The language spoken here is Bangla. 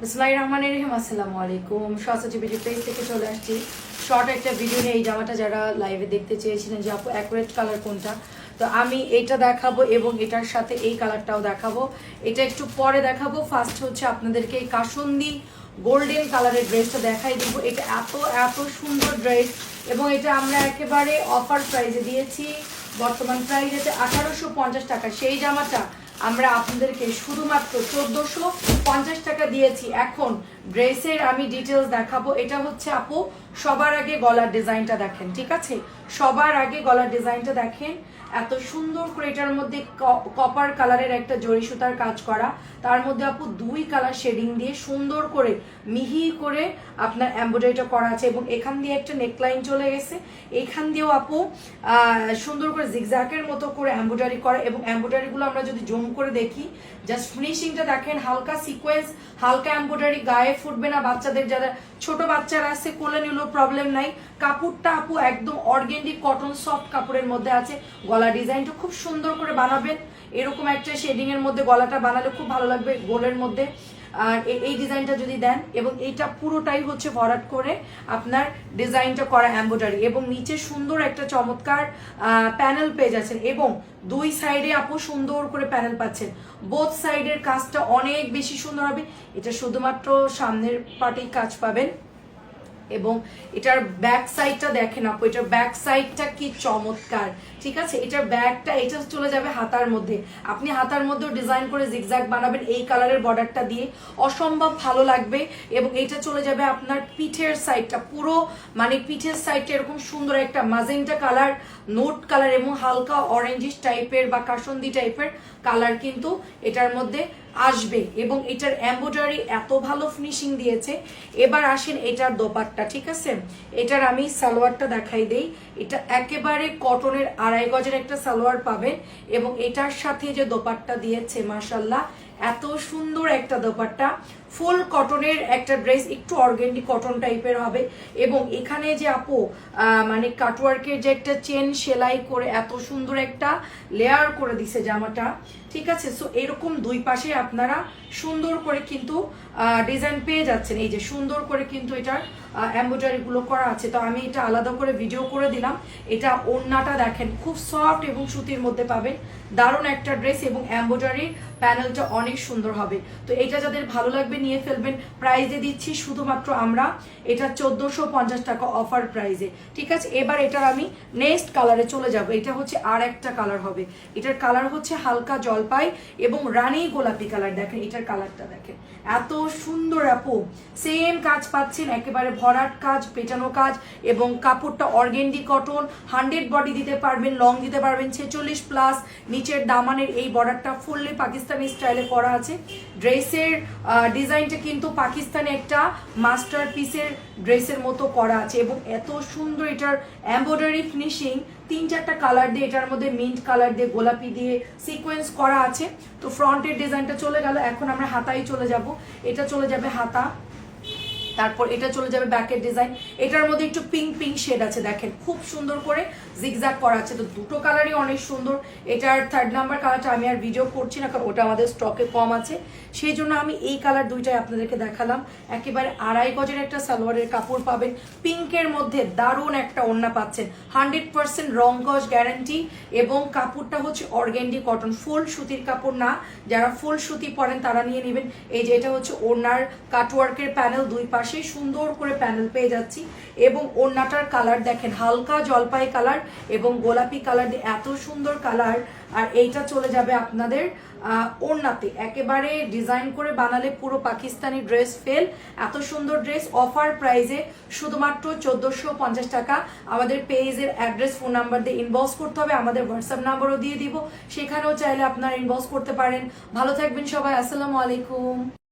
বিসমিল্লাহির রহমানির রহিম, আসসালামু আলাইকুম। ভিডিও পেজ থেকে চলে আসছি। শর্ট একটা ভিডিও নিয়ে এই জামাটা যারা লাইভে দেখতে চেয়েছিলেন যে, আপু অ্যাকুরেট কালার কোনটা? তো আমি এটা দেখাবো এবং এটার সাথে এই কালারটাও দেখাবো। এটা একটু পরে দেখাবো। ফার্স্ট হচ্ছে আপনাদেরকে এই কাসুন্দি গোল্ডেন কালারের ড্রেসটা দেখাই দিব। এটা এত এত সুন্দর ড্রেস এবং এটা আমরা একেবারে অফার প্রাইজে দিয়েছি। বর্তমান প্রাইস আছে আঠারোশো পঞ্চাশ টাকা। সেই জামাটা আমরা আপনাদেরকে শুধুমাত্র চোদ্দোশো পঞ্চাশ টাকা দিয়েছি। এখন ড্রেসের আমি ডিটেলস দেখাবো। এটা হচ্ছে আপু সবার আগে গলার ডিজাইনটা দেখেন, ঠিক আছে? সবার আগে গলার ডিজাইনটা দেখেন। এত সুন্দর করে এটার মধ্যে কপার কালারের একটা জরি সুতার কাজ করা। তার মধ্যে আপু দুই কালার শেডিং দিয়ে সুন্দর করে মিহি করে আপনার এমব্রয়ডারিটা করা আছে এবং এখান দিয়ে একটা নেকলাইন চলে গেছে। এখান দিয়েও আপু সুন্দর করে জিগজ্যাকের মতো করে এমব্রয়ডারি করা এবং এমব্রয়ডারিগুলো আমরা যদি জুম করে দেখি জাস্ট ফিনিশিংটা দেখেন, হালকা সিকোয়েন্স হালকা এমব্রয়ডারি গায়ে ফুটবে না। বাচ্চাদের যারা, ছোট বাচ্চারা আছে, কোলে নিলেও প্রবলেম নাই। কাপড়টা আপু একদম অর্গেন্ডি কটন সফট কাপড়ের মধ্যে আছে। গলা ডিজাইনটা খুব সুন্দর করে বানাবেন। এরকম একটা শেডিং এর মধ্যে গলাটা বানালে খুব ভালো লাগবে গোলের মধ্যে। আর এই ডিজাইনটা যদি দেন, এবং এইটা পুরোটাই হচ্ছে ভরাট করে আপনার ডিজাইনটা করা এম্ব্রয়ডারি এবং নিচে সুন্দর একটা চমৎকার প্যানেল পেয়ে যাচ্ছেন এবং দুই সাইডে আপু সুন্দর করে প্যানেল পাচ্ছেন। বোথ সাইডের কাজটা অনেক বেশি সুন্দর হবে। এটা শুধুমাত্র সামনের পার্টেই কাজ পাবেন। এবং এটার ব্যাক সাইডটা দেখেন আপু, এটার ব্যাক সাইডটা কি চমৎকার, ঠিক আছে? এটার ব্যাকটা এটা চলে যাবে হাতার মধ্যে। আপনি হাতার মধ্যেও ডিজাইন করে জিগজ্যাগ বানাবেন এই কালারের বর্ডারটা দিয়ে। অসম্ভব ভালো লাগবে এবং এটা চলে যাবে আপনার পিঠের সাইডটা পুরো মানে পিঠের সাইডটা এরকম সুন্দর একটা মাজেন্টা কালার নোট কালার এবং হালকা অরেঞ্জিস টাইপের বা কাসন্দি টাইপের কালার কিন্তু এটার মধ্যে আসবে এবং এটার এম্ব্রয়ডারি এত ভালো ফিনিশিং দিয়েছে। এবার আসেন এটার দোপাট্টা, ঠিক আছে? এটার আমি সালোয়ারটা দেখাই দেই। এটা একেবারে কটনের আড়াই গজের একটা সালোয়ার পাবেন এবং এটার সাথে যে দোপাট্টা দিয়েছে মাসাল্লাহ এত সুন্দর একটা দোপাট্টা। ফুল কটনের একটা ড্রেস, একটু অর্গেন্ডি কটন টাইপের হবে। এবং এখানে যে আপু মানে কাটওয়ার্কের যে একটা চেন সেলাই করে এত সুন্দর একটা লেয়ার করে দিছে জামাটা, ঠিক আছে? সো এরকম দুই পাশে আপনারা সুন্দর করে কিন্তু ডিজাইন পেয়ে যাচ্ছেন। এই যে সুন্দর করে কিন্তু এটার এম্ব্রয়ডারি গুলো করা আছে। তো আমি এটা আলাদা করে ভিডিও করে দিলাম। এটা ওড়নাটা দেখেন, খুব সফট এবং সুতির মধ্যে পাবেন। দারুণ একটা ড্রেস এবং এম্ব্রয়ডারির প্যানেলটা অনেক সুন্দর হবে। তো এটা যাদের ভালো লাগবে নিয়ে ফেলবেন। প্রাইজে দিচ্ছি শুধুমাত্র আমরা। এটা চোদ্দোশো পঞ্চাশ টাকা অফার প্রাইজে। ঠিক আছে? এবার এটার আমি নেক্সট কালারে চলে যাব। এটা হচ্ছে আর একটা কালার হবে। এটার কালার হচ্ছে হালকা জলপাই এবং রানী গোলাপি কালার। দেখেন, এটার কালারটা দেখেন। এত সুন্দর আপু। সেম কাজ পাচ্ছেন, একেবারে ভরাট কাজ পেটানো কাজ এবং কাপড়টা অর্গেন্ডি কটন। হান্ড্রেড বডি দিতে পারবেন, লং দিতে পারবেন, ছেচল্লিশ প্লাস। নিচের দামানের এই বর্ডারটা ফুললি পাকিস্তানি স্টাইলে করা আছে। ড্রেসের ডিজাইনটা কিন্তু পাকিস্তানে একটা মাস্টার পিসের ড্রেসের মতো করা আছে এবং এত সুন্দর এটার এম্ব্রয়ডারি ফিনিশিং তিন চারটা কালার দিয়ে এটার মধ্যে মিন্ট কালার দিয়ে, গোলাপি দিয়ে সিকোয়েন্স করা আছে। তো ফ্রন্টের ডিজাইনটা চলে গেল, এখন আমরা হাতায় চলে যাব। এটা চলে যাবে হাতা। তারপর এটা চলে যাবে ব্যাকের ডিজাইন। এটার মধ্যে একটু পিঙ্ক পিঙ্ক শেড আছে, দেখেন। খুব সুন্দর করে জিগজ্যাগ করা আছে। তো দুটো কালারই অনেক সুন্দর। এটার থার্ড নাম্বার কালারটা আমি আর ভিডিও করছি না, কারণ ওটা আমাদের স্টকে কম আছে। সেই জন্য আমি এই কালার দুইটাই আপনাদেরকে দেখালাম। একেবারে আড়াই গজের একটা সালোয়ারের কাপড় পাবেন। পিঙ্কের মধ্যে দারুণ একটা ওড়না পাচ্ছেন। হান্ড্রেড পার্সেন্ট রং গজ গ্যারান্টি এবং কাপড়টা হচ্ছে অর্গেন্ডি কটন ফুল সুতির কাপড় না। যারা ফুল সুতি পরেন তারা নিয়ে নেবেন। এই যে এটা হচ্ছে ওড়নার কাটওয়ার্কের প্যানেল দুই পাশে সুন্দর করে প্যানেল পেয়ে যাচ্ছি এবং ওড়নাটার কালার দেখেন, হালকা জলপাই কালার এবং গোলাপি কালার এত সুন্দর কালার আর এইটা চলে যাবে আপনাদের ওড়নাতে। একেবারে ডিজাইন করে বানালে পুরো পাকিস্তানি ড্রেস ফেল এত সুন্দর ড্রেস অফার প্রাইজে শুধুমাত্র চোদ্দোশো পঞ্চাশ টাকা। আমাদের পেজের অ্যাড্রেস ফোন নাম্বার দিয়ে ইনবক্স করতে হবে। আমাদের হোয়াটসঅ্যাপ নাম্বারও দিয়ে দিব। সেখানেও চাইলে আপনারা ইনবক্স করতে পারেন। ভালো থাকবেন সবাই। আসসালামু আলাইকুম।